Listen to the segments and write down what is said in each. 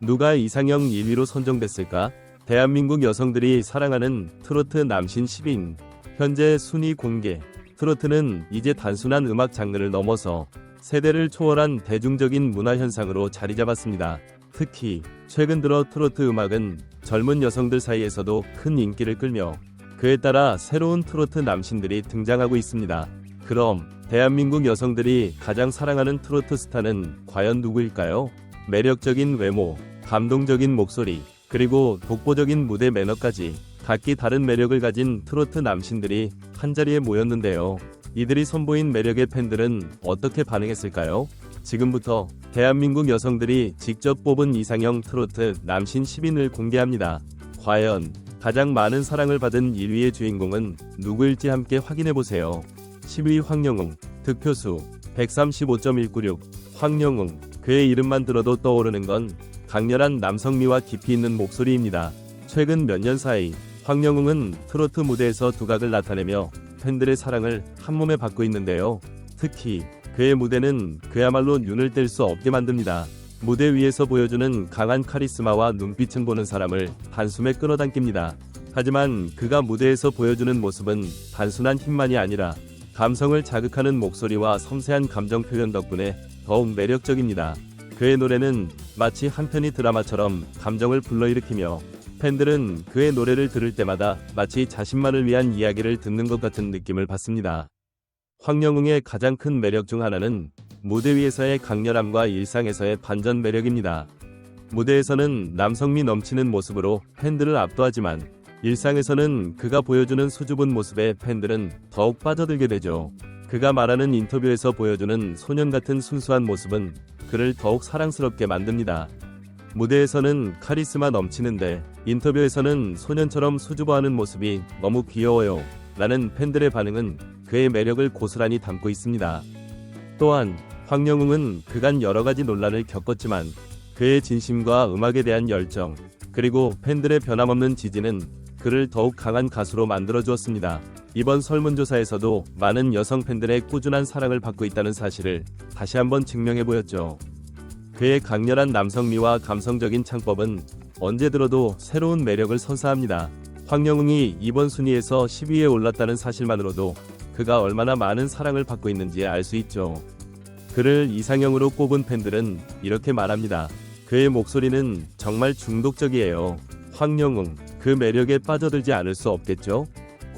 누가 이상형 1위로 선정됐을까? 대한민국 여성들이 사랑하는 트로트 남신 10인. 현재 순위 공개. 트로트는 이제 단순한 음악 장르를 넘어서 세대를 초월한 대중적인 문화 현상으로 자리 잡았습니다. 특히 최근 들어 트로트 음악은 젊은 여성들 사이에서도 큰 인기를 끌며 그에 따라 새로운 트로트 남신들이 등장하고 있습니다. 그럼 대한민국 여성들이 가장 사랑하는 트로트 스타는 과연 누구일까요? 매력적인 외모, 감동적인 목소리, 그리고 독보적인 무대 매너까지 각기 다른 매력을 가진 트로트 남신들이 한자리에 모였는데요. 이들이 선보인 매력의 팬들은 어떻게 반응했을까요? 지금부터 대한민국 여성들이 직접 뽑은 이상형 트로트 남신 10인을 공개합니다. 과연 가장 많은 사랑을 받은 1위의 주인공은 누구일지 함께 확인해 보세요. 10위 황영웅, 득표수 135.196. 황영웅, 그의 이름만 들어도 떠오르는 건 강렬한 남성미와 깊이 있는 목소리입니다. 최근 몇 년 사이 황영웅은 트로트 무대에서 두각을 나타내며 팬들의 사랑을 한몸에 받고 있는데요. 특히 그의 무대는 그야말로 눈을 뗄 수 없게 만듭니다. 무대 위에서 보여주는 강한 카리스마와 눈빛은 보는 사람을 단숨에 끌어당깁니다. 하지만 그가 무대에서 보여주는 모습은 단순한 힘만이 아니라 감성을 자극하는 목소리와 섬세한 감정 표현 덕분에 더욱 매력적입니다. 그의 노래는 마치 한 편의 드라마처럼 감정을 불러일으키며 팬들은 그의 노래를 들을 때마다 마치 자신만을 위한 이야기를 듣는 것 같은 느낌을 받습니다. 황영웅의 가장 큰 매력 중 하나는 무대 위에서의 강렬함과 일상에서의 반전 매력입니다. 무대에서는 남성미 넘치는 모습으로 팬들을 압도하지만 일상에서는 그가 보여주는 수줍은 모습에 팬들은 더욱 빠져들게 되죠. 그가 말하는 인터뷰에서 보여주는 소년 같은 순수한 모습은 그를 더욱 사랑스럽게 만듭니다. 무대에서는 카리스마 넘치는데 인터뷰에서는 소년처럼 수줍어하는 모습이 너무 귀여워요. 라는 팬들의 반응은 그의 매력을 고스란히 담고 있습니다. 또한 황영웅은 그간 여러 가지 논란을 겪었지만 그의 진심과 음악에 대한 열정 그리고 팬들의 변함없는 지지는 그를 더욱 강한 가수로 만들어 주었습니다. 이번 설문조사에서도 많은 여성 팬들의 꾸준한 사랑을 받고 있다는 사실을 다시 한번 증명해 보였죠. 그의 강렬한 남성미와 감성적인 창법은 언제 들어도 새로운 매력을 선사합니다. 황영웅이 이번 순위에서 10위에 올랐다는 사실만으로도 그가 얼마나 많은 사랑을 받고 있는지 알 수 있죠. 그를 이상형으로 꼽은 팬들은 이렇게 말합니다. 그의 목소리는 정말 중독적이에요. 황영웅, 그 매력에 빠져들지 않을 수 없겠죠?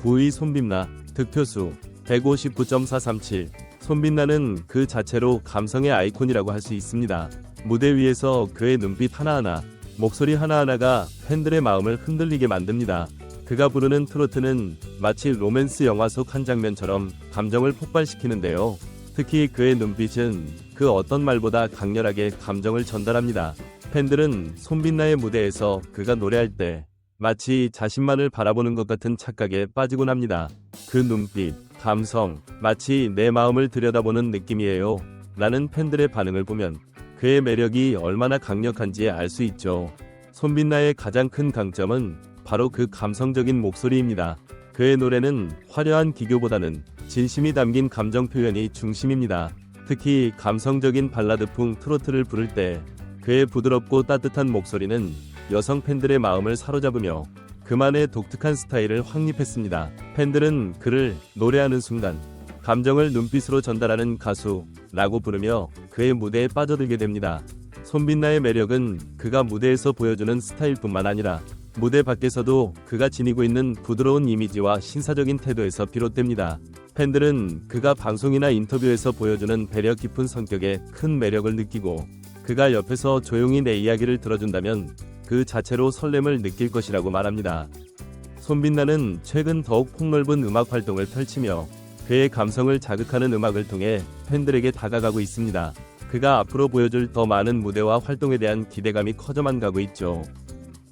9위 손빛나, 득표수 159.437. 손빛나는 그 자체로 감성의 아이콘이라고 할 수 있습니다. 무대 위에서 그의 눈빛 하나하나, 목소리 하나하나가 팬들의 마음을 흔들리게 만듭니다. 그가 부르는 트로트는 마치 로맨스 영화 속 한 장면처럼 감정을 폭발시키는데요. 특히 그의 눈빛은 그 어떤 말보다 강렬하게 감정을 전달합니다. 팬들은 손빛나의 무대에서 그가 노래할 때 마치 자신만을 바라보는 것 같은 착각에 빠지곤 합니다. 그 눈빛, 감성, 마치 내 마음을 들여다보는 느낌이에요. 라는 팬들의 반응을 보면 그의 매력이 얼마나 강력한지 알 수 있죠. 손빛나의 가장 큰 강점은 바로 그 감성적인 목소리입니다. 그의 노래는 화려한 기교보다는 진심이 담긴 감정 표현이 중심입니다. 특히 감성적인 발라드풍 트로트를 부를 때 그의 부드럽고 따뜻한 목소리는 여성 팬들의 마음을 사로잡으며 그만의 독특한 스타일을 확립했습니다. 팬들은 그를 노래하는 순간 감정을 눈빛으로 전달하는 가수라고 부르며 그의 무대에 빠져들게 됩니다. 손빛나의 매력은 그가 무대에서 보여주는 스타일뿐만 아니라 무대 밖에서도 그가 지니고 있는 부드러운 이미지와 신사적인 태도에서 비롯됩니다. 팬들은 그가 방송이나 인터뷰에서 보여주는 배려 깊은 성격에 큰 매력을 느끼고 그가 옆에서 조용히 내 이야기를 들어준다면 그 자체로 설렘을 느낄 것이라고 말합니다. 손빛나는 최근 더욱 폭넓은 음악 활동을 펼치며 그의 감성을 자극하는 음악을 통해 팬들에게 다가가고 있습니다. 그가 앞으로 보여줄 더 많은 무대와 활동에 대한 기대감이 커져만 가고 있죠.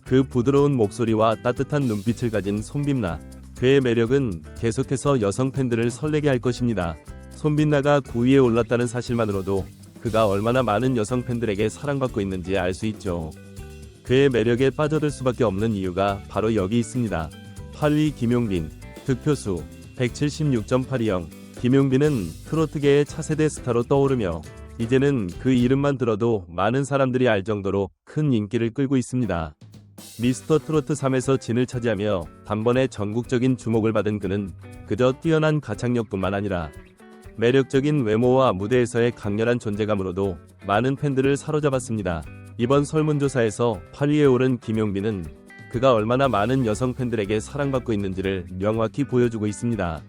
그 부드러운 목소리와 따뜻한 눈빛을 가진 손빛나. 그의 매력은 계속해서 여성 팬들을 설레게 할 것입니다. 손빛나가 9위에 올랐다는 사실만으로도 그가 얼마나 많은 여성 팬들에게 사랑받고 있는지 알 수 있죠. 그의 매력에 빠져들 수밖에 없는 이유가 바로 여기 있습니다. 8위 김용빈, 득표수 176.820. 김용빈은 트로트계의 차세대 스타로 떠오르며 이제는 그 이름만 들어도 많은 사람들이 알 정도로 큰 인기를 끌고 있습니다. 미스터 트로트 3에서 진을 차지하며 단번에 전국적인 주목을 받은 그는 그저 뛰어난 가창력뿐만 아니라 매력적인 외모와 무대에서의 강렬한 존재감으로도 많은 팬들을 사로잡았습니다. 이번 설문조사에서 8위에 오른 김용빈은 그가 얼마나 많은 여성 팬들에게 사랑받고 있는지를 명확히 보여주고 있습니다.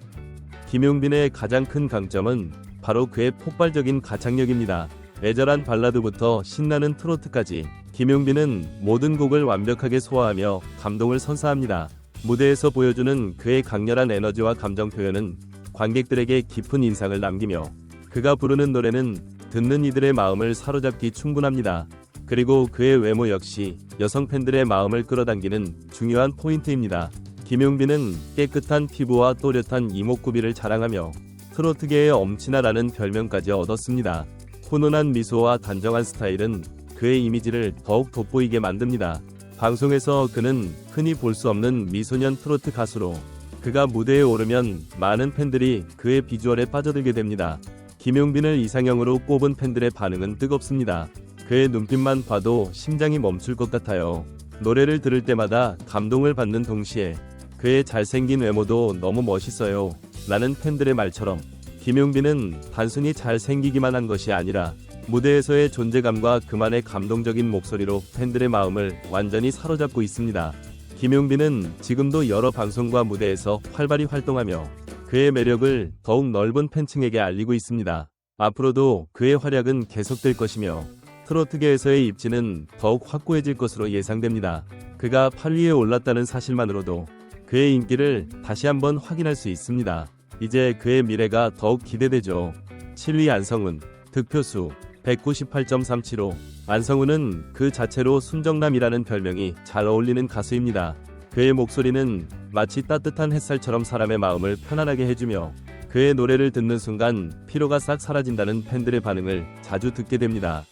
김용빈의 가장 큰 강점은 바로 그의 폭발적인 가창력입니다. 애절한 발라드부터 신나는 트로트까지 김용빈은 모든 곡을 완벽하게 소화하며 감동을 선사합니다. 무대에서 보여주는 그의 강렬한 에너지와 감정 표현은 관객들에게 깊은 인상을 남기며 그가 부르는 노래는 듣는 이들의 마음을 사로잡기 충분합니다. 그리고 그의 외모 역시 여성 팬들의 마음을 끌어당기는 중요한 포인트입니다. 김용빈은 깨끗한 피부와 또렷한 이목구비를 자랑하며 트로트계의 엄친아라는 별명까지 얻었습니다. 훈훈한 미소와 단정한 스타일은 그의 이미지를 더욱 돋보이게 만듭니다. 방송에서 그는 흔히 볼 수 없는 미소년 트로트 가수로 그가 무대에 오르면 많은 팬들이 그의 비주얼에 빠져들게 됩니다. 김용빈을 이상형으로 꼽은 팬들의 반응은 뜨겁습니다. 그의 눈빛만 봐도 심장이 멈출 것 같아요. 노래를 들을 때마다 감동을 받는 동시에 그의 잘생긴 외모도 너무 멋있어요. 라는 팬들의 말처럼 김용빈은 단순히 잘생기기만 한 것이 아니라 무대에서의 존재감과 그만의 감동적인 목소리로 팬들의 마음을 완전히 사로잡고 있습니다. 김용빈은 지금도 여러 방송과 무대에서 활발히 활동하며 그의 매력을 더욱 넓은 팬층에게 알리고 있습니다. 앞으로도 그의 활약은 계속될 것이며 트로트계에서의 입지는 더욱 확고해질 것으로 예상됩니다. 그가 8위에 올랐다는 사실만으로도 그의 인기를 다시 한번 확인할 수 있습니다. 이제 그의 미래가 더욱 기대되죠. 7위 안성훈, 득표수 198.375. 안성훈은 그 자체로 순정남이라는 별명이 잘 어울리는 가수입니다. 그의 목소리는 마치 따뜻한 햇살처럼 사람의 마음을 편안하게 해주며 그의 노래를 듣는 순간 피로가 싹 사라진다는 팬들의 반응을 자주 듣게 됩니다.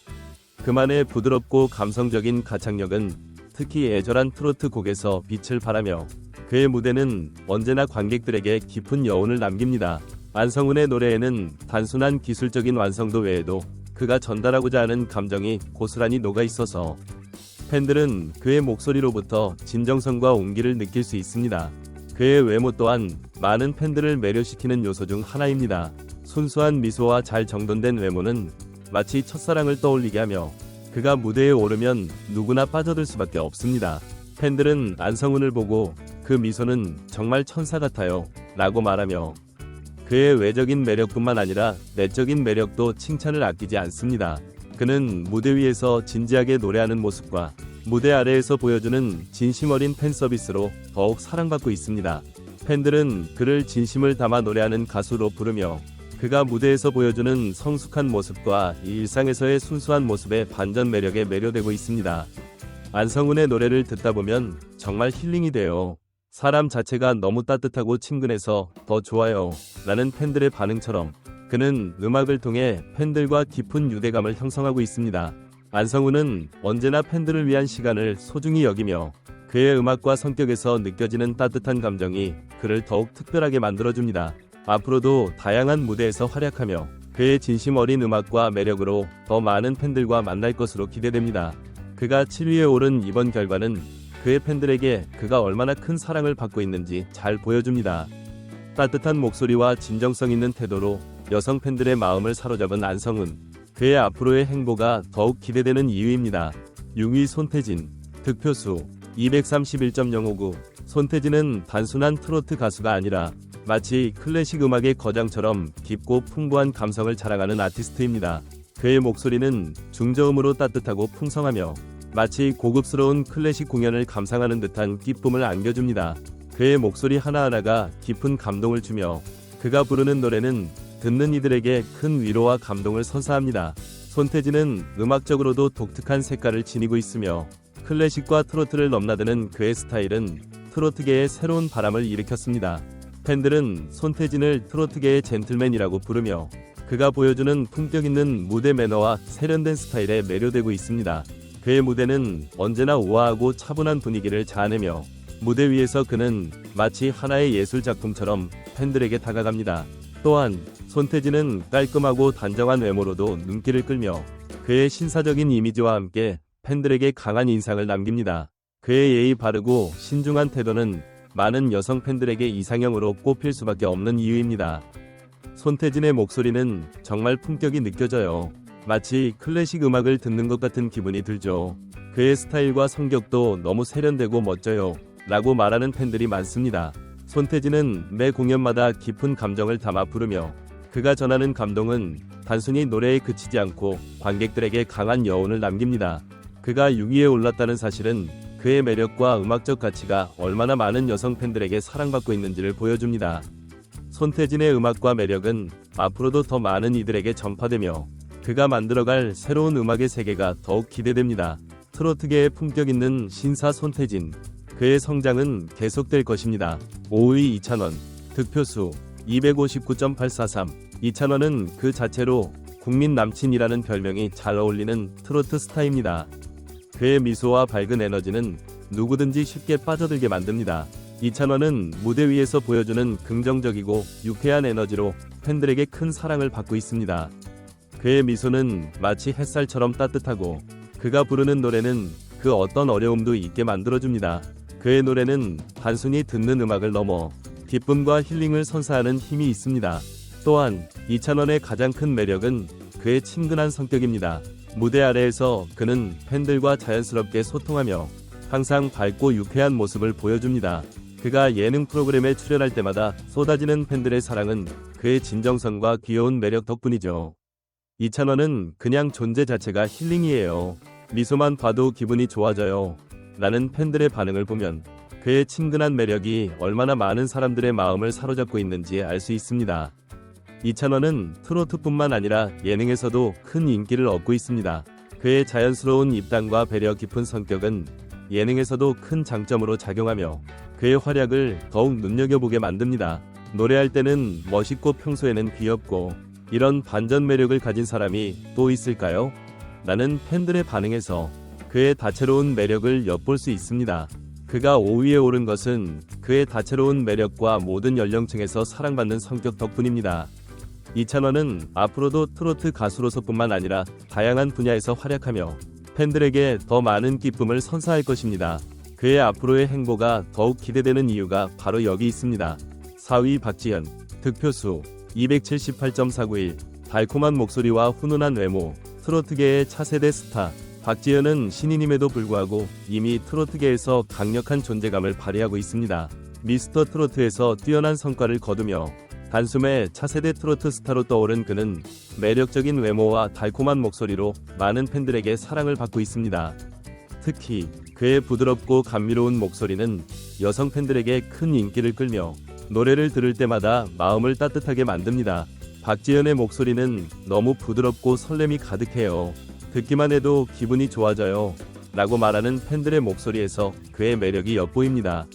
그만의 부드럽고 감성적인 가창력은 특히 애절한 트로트 곡에서 빛을 발하며 그의 무대는 언제나 관객들에게 깊은 여운을 남깁니다. 안성훈의 노래에는 단순한 기술적인 완성도 외에도 그가 전달하고자 하는 감정이 고스란히 녹아 있어서 팬들은 그의 목소리로부터 진정성과 온기를 느낄 수 있습니다. 그의 외모 또한 많은 팬들을 매료시키는 요소 중 하나입니다. 순수한 미소와 잘 정돈된 외모는 마치 첫사랑을 떠올리게 하며 그가 무대에 오르면 누구나 빠져들 수밖에 없습니다. 팬들은 안성훈을 보고 그 미소는 정말 천사 같아요. 라고 말하며 그의 외적인 매력뿐만 아니라 내적인 매력도 칭찬을 아끼지 않습니다. 그는 무대 위에서 진지하게 노래하는 모습과 무대 아래에서 보여주는 진심 어린 팬 서비스로 더욱 사랑받고 있습니다. 팬들은 그를 진심을 담아 노래하는 가수로 부르며 그가 무대에서 보여주는 성숙한 모습과 일상에서의 순수한 모습의 반전 매력에 매료되고 있습니다. 안성훈의 노래를 듣다 보면 정말 힐링이 돼요. 사람 자체가 너무 따뜻하고 친근해서 더 좋아요. 라는 팬들의 반응처럼 그는 음악을 통해 팬들과 깊은 유대감을 형성하고 있습니다. 안성훈은 언제나 팬들을 위한 시간을 소중히 여기며 그의 음악과 성격에서 느껴지는 따뜻한 감정이 그를 더욱 특별하게 만들어줍니다. 앞으로도 다양한 무대에서 활약하며 그의 진심 어린 음악과 매력으로 더 많은 팬들과 만날 것으로 기대됩니다. 그가 7위에 오른 이번 결과는 그의 팬들에게 그가 얼마나 큰 사랑을 받고 있는지 잘 보여줍니다. 따뜻한 목소리와 진정성 있는 태도로 여성 팬들의 마음을 사로잡은 안성훈. 그의 앞으로의 행보가 더욱 기대되는 이유입니다. 6위 손태진. 득표수 231.059. 손태진은 단순한 트로트 가수가 아니라 마치 클래식 음악의 거장처럼 깊고 풍부한 감성을 자랑하는 아티스트입니다. 그의 목소리는 중저음으로 따뜻하고 풍성하며 마치 고급스러운 클래식 공연을 감상하는 듯한 기쁨을 안겨줍니다. 그의 목소리 하나하나가 깊은 감동을 주며 그가 부르는 노래는 듣는 이들에게 큰 위로와 감동을 선사합니다. 손태진은 음악적으로도 독특한 색깔을 지니고 있으며 클래식과 트로트를 넘나드는 그의 스타일은 트로트계에 새로운 바람을 일으켰습니다. 팬들은 손태진을 트로트계의 젠틀맨이라고 부르며 그가 보여주는 품격 있는 무대 매너와 세련된 스타일에 매료되고 있습니다. 그의 무대는 언제나 우아하고 차분한 분위기를 자아내며 무대 위에서 그는 마치 하나의 예술 작품처럼 팬들에게 다가갑니다. 또한 손태진은 깔끔하고 단정한 외모로도 눈길을 끌며 그의 신사적인 이미지와 함께 팬들에게 강한 인상을 남깁니다. 그의 예의 바르고 신중한 태도는 많은 여성 팬들에게 이상형으로 꼽힐 수밖에 없는 이유입니다. 손태진의 목소리는 정말 품격이 느껴져요. 마치 클래식 음악을 듣는 것 같은 기분이 들죠. 그의 스타일과 성격도 너무 세련되고 멋져요. 라고 말하는 팬들이 많습니다. 손태진은 매 공연마다 깊은 감정을 담아 부르며 그가 전하는 감동은 단순히 노래에 그치지 않고 관객들에게 강한 여운을 남깁니다. 그가 6위에 올랐다는 사실은 그의 매력과 음악적 가치가 얼마나 많은 여성 팬들에게 사랑받고 있는지를 보여줍니다. 손태진의 음악과 매력은 앞으로도 더 많은 이들에게 전파되며 그가 만들어갈 새로운 음악의 세계가 더욱 기대됩니다. 트로트계의 품격 있는 신사 손태진. 그의 성장은 계속될 것입니다. 5위 이찬원. 득표수 259.843. 이찬원은 그 자체로 국민 남친이라는 별명이 잘 어울리는 트로트 스타입니다. 그의 미소와 밝은 에너지는 누구든지 쉽게 빠져들게 만듭니다. 이찬원은 무대 위에서 보여주는 긍정적이고 유쾌한 에너지로 팬들에게 큰 사랑을 받고 있습니다. 그의 미소는 마치 햇살처럼 따뜻하고 그가 부르는 노래는 그 어떤 어려움도 잊게 만들어줍니다. 그의 노래는 단순히 듣는 음악을 넘어 기쁨과 힐링을 선사하는 힘이 있습니다. 또한 이찬원의 가장 큰 매력은 그의 친근한 성격입니다. 무대 아래에서 그는 팬들과 자연스럽게 소통하며 항상 밝고 유쾌한 모습을 보여줍니다. 그가 예능 프로그램에 출연할 때마다 쏟아지는 팬들의 사랑은 그의 진정성과 귀여운 매력 덕분이죠. 이찬원은 그냥 존재 자체가 힐링이에요. 미소만 봐도 기분이 좋아져요. 라는 팬들의 반응을 보면 그의 친근한 매력이 얼마나 많은 사람들의 마음을 사로잡고 있는지 알 수 있습니다. 이찬원은 트로트뿐만 아니라 예능에서도 큰 인기를 얻고 있습니다. 그의 자연스러운 입담과 배려 깊은 성격은 예능에서도 큰 장점으로 작용하며 그의 활약을 더욱 눈여겨보게 만듭니다. 노래할 때는 멋있고 평소에는 귀엽고 이런 반전 매력을 가진 사람이 또 있을까요? 나는 팬들의 반응에서 그의 다채로운 매력을 엿볼 수 있습니다. 그가 5위에 오른 것은 그의 다채로운 매력과 모든 연령층에서 사랑받는 성격 덕분입니다. 이찬원은 앞으로도 트로트 가수로서뿐만 아니라 다양한 분야에서 활약하며 팬들에게 더 많은 기쁨을 선사할 것입니다. 그의 앞으로의 행보가 더욱 기대되는 이유가 바로 여기 있습니다. 4위 박지현, 득표수 278.491, 달콤한 목소리와 훈훈한 외모, 트로트계의 차세대 스타. 박지현은 신인임에도 불구하고 이미 트로트계에서 강력한 존재감을 발휘하고 있습니다. 미스터 트로트에서 뛰어난 성과를 거두며 단숨에 차세대 트로트 스타로 떠오른 그는 매력적인 외모와 달콤한 목소리로 많은 팬들에게 사랑을 받고 있습니다. 특히 그의 부드럽고 감미로운 목소리는 여성 팬들에게 큰 인기를 끌며 노래를 들을 때마다 마음을 따뜻하게 만듭니다. 박지현의 목소리는 너무 부드럽고 설렘이 가득해요. 듣기만 해도 기분이 좋아져요. 라고 말하는 팬들의 목소리에서 그의 매력이 엿보입니다.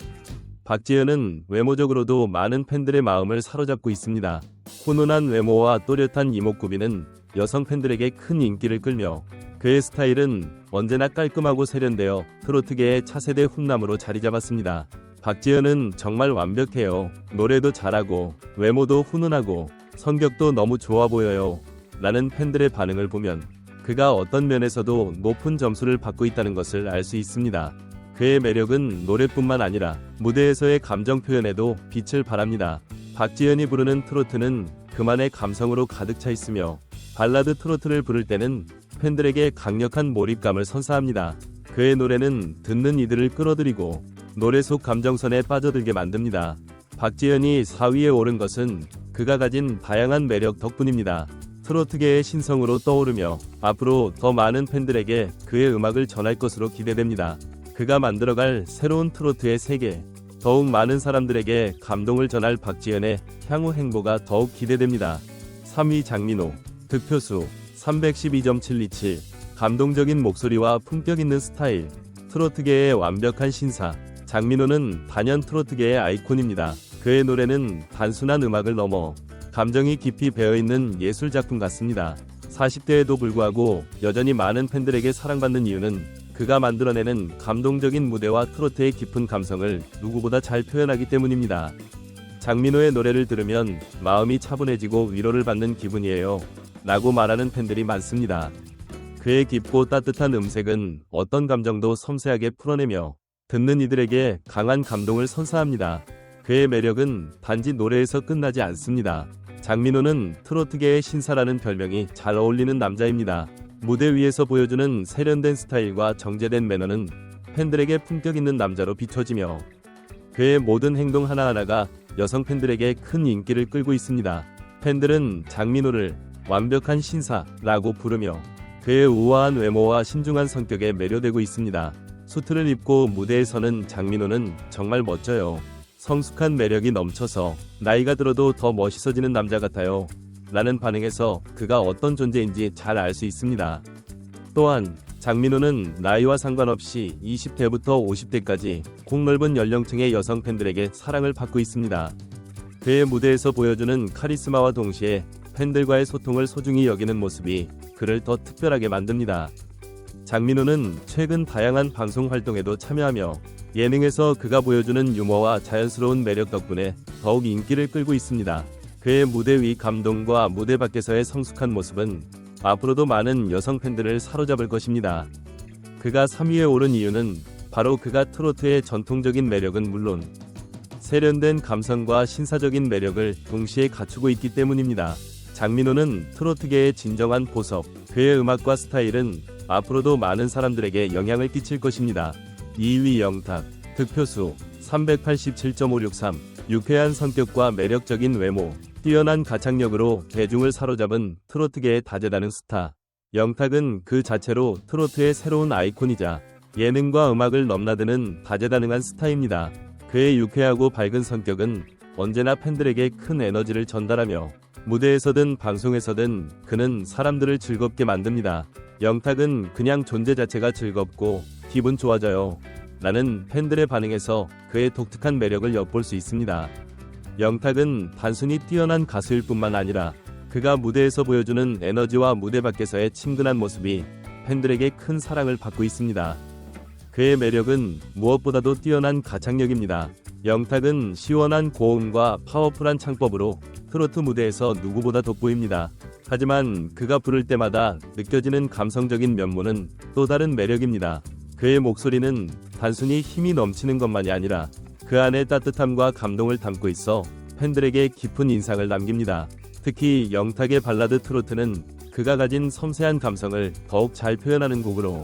박지현은 외모적으로도 많은 팬들의 마음을 사로잡고 있습니다. 훈훈한 외모와 또렷한 이목구비는 여성 팬들에게 큰 인기를 끌며 그의 스타일은 언제나 깔끔하고 세련되어 트로트계의 차세대 훈남으로 자리 잡았습니다. 박지현은 정말 완벽해요. 노래도 잘하고 외모도 훈훈하고 성격도 너무 좋아 보여요. 라는 팬들의 반응을 보면 그가 어떤 면에서도 높은 점수를 받고 있다는 것을 알 수 있습니다. 그의 매력은 노래뿐만 아니라 무대에서의 감정 표현에도 빛을 발합니다. 박지현이 부르는 트로트는 그만의 감성으로 가득 차 있으며 발라드 트로트를 부를 때는 팬들에게 강력한 몰입감을 선사합니다. 그의 노래는 듣는 이들을 끌어들이고 노래 속 감정선에 빠져들게 만듭니다. 박지현이 4위에 오른 것은 그가 가진 다양한 매력 덕분입니다. 트로트계의 신성으로 떠오르며 앞으로 더 많은 팬들에게 그의 음악을 전할 것으로 기대됩니다. 그가 만들어갈 새로운 트로트의 세계, 더욱 많은 사람들에게 감동을 전할 박지현의 향후 행보가 더욱 기대됩니다. 3위 장민호, 득표수 312.727, 감동적인 목소리와 품격 있는 스타일, 트로트계의 완벽한 신사, 장민호는 단연 트로트계의 아이콘입니다. 그의 노래는 단순한 음악을 넘어 감정이 깊이 배어있는 예술 작품 같습니다. 40대에도 불구하고 여전히 많은 팬들에게 사랑받는 이유는 그가 만들어내는 감동적인 무대와 트로트의 깊은 감성을 누구보다 잘 표현하기 때문입니다. 장민호의 노래를 들으면 마음이 차분해지고 위로를 받는 기분이에요. 라고 말하는 팬들이 많습니다. 그의 깊고 따뜻한 음색은 어떤 감정도 섬세하게 풀어내며 듣는 이들에게 강한 감동을 선사합니다. 그의 매력은 단지 노래에서 끝나지 않습니다. 장민호는 트로트계의 신사라는 별명이 잘 어울리는 남자입니다. 무대 위에서 보여주는 세련된 스타일과 정제된 매너는 팬들에게 품격 있는 남자로 비춰지며 그의 모든 행동 하나하나가 여성 팬들에게 큰 인기를 끌고 있습니다. 팬들은 장민호를 완벽한 신사라고 부르며 그의 우아한 외모와 신중한 성격에 매료되고 있습니다. 수트를 입고 무대에 서는 장민호는 정말 멋져요. 성숙한 매력이 넘쳐서 나이가 들어도 더 멋있어지는 남자 같아요. 라는 반응에서 그가 어떤 존재인지 잘 알 수 있습니다. 또한 장민호는 나이와 상관없이 20대부터 50대까지 폭넓은 연령층의 여성 팬들에게 사랑을 받고 있습니다. 그의 무대에서 보여주는 카리스마와 동시에 팬들과의 소통을 소중히 여기는 모습이 그를 더 특별하게 만듭니다. 장민호는 최근 다양한 방송 활동에도 참여하며 예능에서 그가 보여주는 유머와 자연스러운 매력 덕분에 더욱 인기를 끌고 있습니다. 그의 무대 위 감동과 무대 밖에서의 성숙한 모습은 앞으로도 많은 여성 팬들을 사로잡을 것입니다. 그가 3위에 오른 이유는 바로 그가 트로트의 전통적인 매력은 물론 세련된 감성과 신사적인 매력을 동시에 갖추고 있기 때문입니다. 장민호는 트로트계의 진정한 보석, 그의 음악과 스타일은 앞으로도 많은 사람들에게 영향을 끼칠 것입니다. 2위 영탁, 득표수 387.563, 유쾌한 성격과 매력적인 외모, 뛰어난 가창력으로 대중을 사로잡은 트로트계의 다재다능 스타. 영탁은 그 자체로 트로트의 새로운 아이콘이자 예능과 음악을 넘나드는 다재다능한 스타입니다. 그의 유쾌하고 밝은 성격은 언제나 팬들에게 큰 에너지를 전달하며 무대에서든 방송에서든 그는 사람들을 즐겁게 만듭니다. 영탁은 그냥 존재 자체가 즐겁고 기분 좋아져요. 라는 팬들의 반응에서 그의 독특한 매력을 엿볼 수 있습니다. 영탁은 단순히 뛰어난 가수일 뿐만 아니라 그가 무대에서 보여주는 에너지와 무대 밖에서의 친근한 모습이 팬들에게 큰 사랑을 받고 있습니다. 그의 매력은 무엇보다도 뛰어난 가창력입니다. 영탁은 시원한 고음과 파워풀한 창법으로 트로트 무대에서 누구보다 돋보입니다. 하지만 그가 부를 때마다 느껴지는 감성적인 면모는 또 다른 매력입니다. 그의 목소리는 단순히 힘이 넘치는 것만이 아니라 그 안에 따뜻함과 감동을 담고 있어 팬들에게 깊은 인상을 남깁니다. 특히 영탁의 발라드 트로트는 그가 가진 섬세한 감성을 더욱 잘 표현하는 곡으로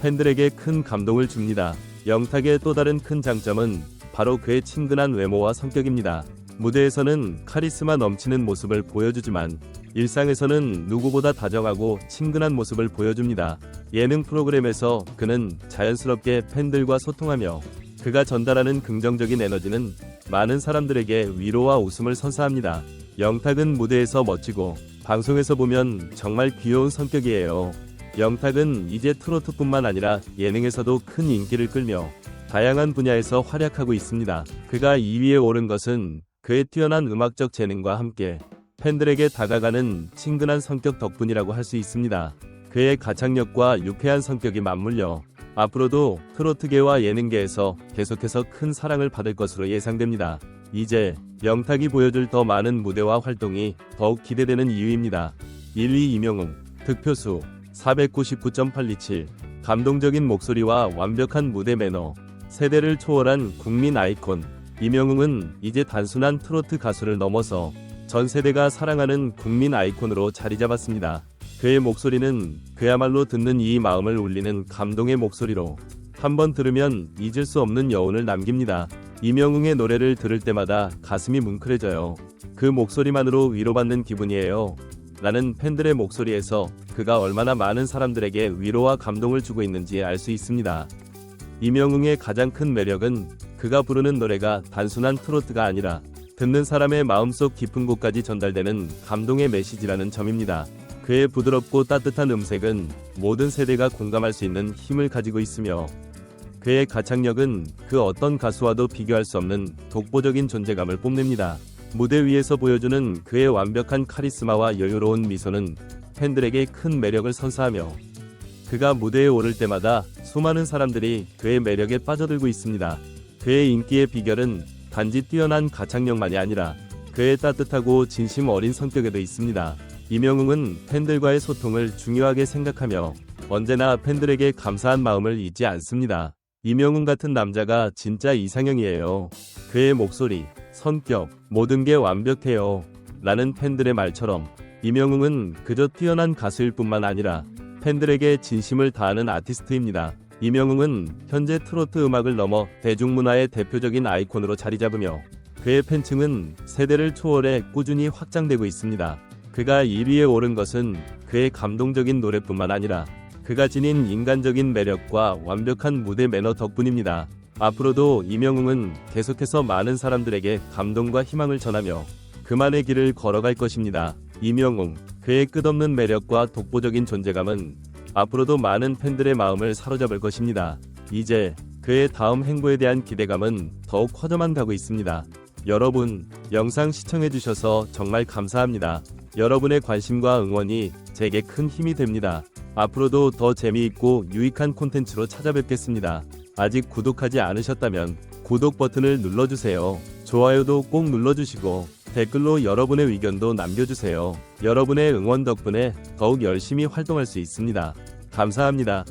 팬들에게 큰 감동을 줍니다. 영탁의 또 다른 큰 장점은 바로 그의 친근한 외모와 성격입니다. 무대에서는 카리스마 넘치는 모습을 보여주지만 일상에서는 누구보다 다정하고 친근한 모습을 보여줍니다. 예능 프로그램에서 그는 자연스럽게 팬들과 소통하며 그가 전달하는 긍정적인 에너지는 많은 사람들에게 위로와 웃음을 선사합니다. 영탁은 무대에서 멋지고 방송에서 보면 정말 귀여운 성격이에요. 영탁은 이제 트로트뿐만 아니라 예능에서도 큰 인기를 끌며 다양한 분야에서 활약하고 있습니다. 그가 2위에 오른 것은 그의 뛰어난 음악적 재능과 함께 팬들에게 다가가는 친근한 성격 덕분이라고 할 수 있습니다. 그의 가창력과 유쾌한 성격이 맞물려 앞으로도 트로트계와 예능계에서 계속해서 큰 사랑을 받을 것으로 예상됩니다. 이제 영탁이 보여줄 더 많은 무대와 활동이 더욱 기대되는 이유입니다. 1위 이명웅, 득표수 499.827, 감동적인 목소리와 완벽한 무대 매너, 세대를 초월한 국민 아이콘, 이명웅은 이제 단순한 트로트 가수를 넘어서 전 세대가 사랑하는 국민 아이콘으로 자리 잡았습니다. 그의 목소리는 그야말로 듣는 이 마음을 울리는 감동의 목소리로 한번 들으면 잊을 수 없는 여운을 남깁니다. 이명웅의 노래를 들을 때마다 가슴이 뭉클해져요. 그 목소리만으로 위로받는 기분이에요. 라는 팬들의 목소리에서 그가 얼마나 많은 사람들에게 위로와 감동을 주고 있는지 알 수 있습니다. 이명웅의 가장 큰 매력은 그가 부르는 노래가 단순한 트로트가 아니라 듣는 사람의 마음속 깊은 곳까지 전달되는 감동의 메시지라는 점입니다. 그의 부드럽고 따뜻한 음색은 모든 세대가 공감할 수 있는 힘을 가지고 있으며 그의 가창력은 그 어떤 가수와도 비교할 수 없는 독보적인 존재감을 뽐냅니다. 무대 위에서 보여주는 그의 완벽한 카리스마와 여유로운 미소는 팬들에게 큰 매력을 선사하며 그가 무대에 오를 때마다 수많은 사람들이 그의 매력에 빠져들고 있습니다. 그의 인기의 비결은 단지 뛰어난 가창력만이 아니라 그의 따뜻하고 진심 어린 성격에도 있습니다. 이명웅은 팬들과의 소통을 중요하게 생각하며 언제나 팬들에게 감사한 마음을 잊지 않습니다. 이명웅 같은 남자가 진짜 이상형이에요. 그의 목소리, 성격, 모든 게 완벽해요. 라는 팬들의 말처럼 이명웅은 그저 뛰어난 가수일 뿐만 아니라 팬들에게 진심을 다하는 아티스트입니다. 이명웅은 현재 트로트 음악을 넘어 대중문화의 대표적인 아이콘으로 자리 잡으며 그의 팬층은 세대를 초월해 꾸준히 확장되고 있습니다. 그가 1위에 오른 것은 그의 감동적인 노래뿐만 아니라 그가 지닌 인간적인 매력과 완벽한 무대 매너 덕분입니다. 앞으로도 이명웅은 계속해서 많은 사람들에게 감동과 희망을 전하며 그만의 길을 걸어갈 것입니다. 이명웅, 그의 끝없는 매력과 독보적인 존재감은 앞으로도 많은 팬들의 마음을 사로잡을 것입니다. 이제 그의 다음 행보에 대한 기대감은 더욱 커져만 가고 있습니다. 여러분, 영상 시청해주셔서 정말 감사합니다. 여러분의 관심과 응원이 제게 큰 힘이 됩니다. 앞으로도 더 재미있고 유익한 콘텐츠로 찾아뵙겠습니다. 아직 구독하지 않으셨다면 구독 버튼을 눌러주세요. 좋아요도 꼭 눌러주시고 댓글로 여러분의 의견도 남겨주세요. 여러분의 응원 덕분에 더욱 열심히 활동할 수 있습니다. 감사합니다.